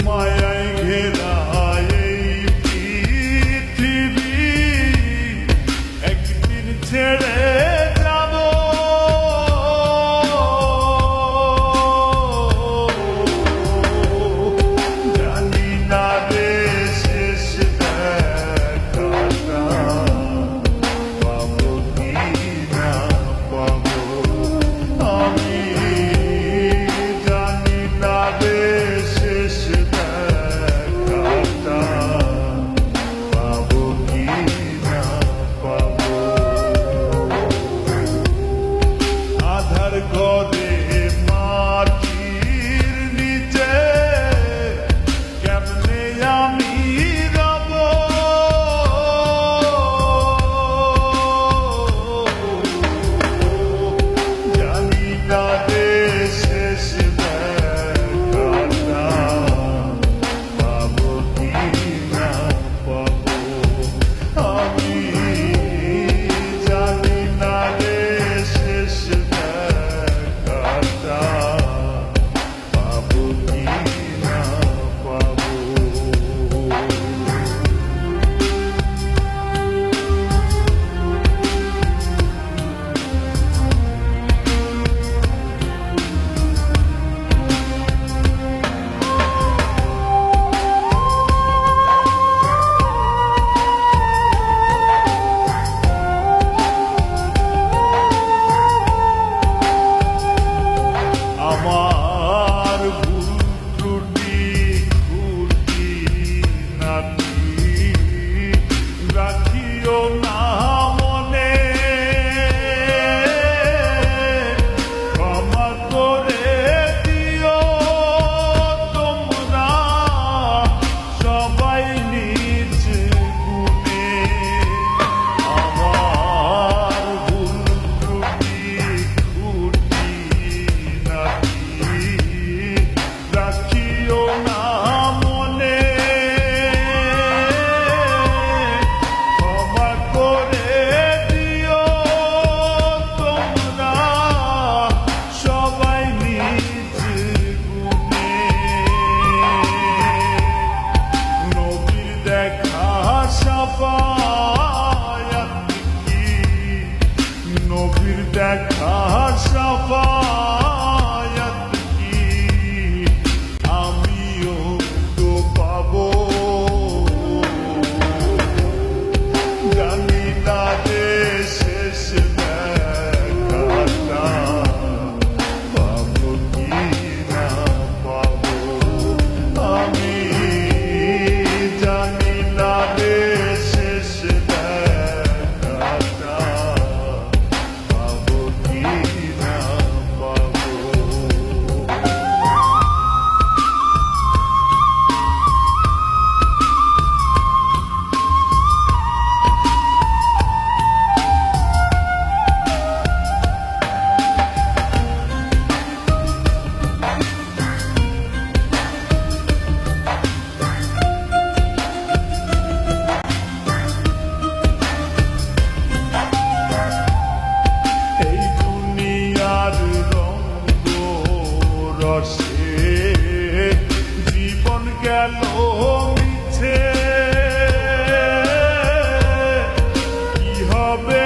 my আমার দেখা সাফায়াত বর্ষে জীবন গেল মিছে। কি হবে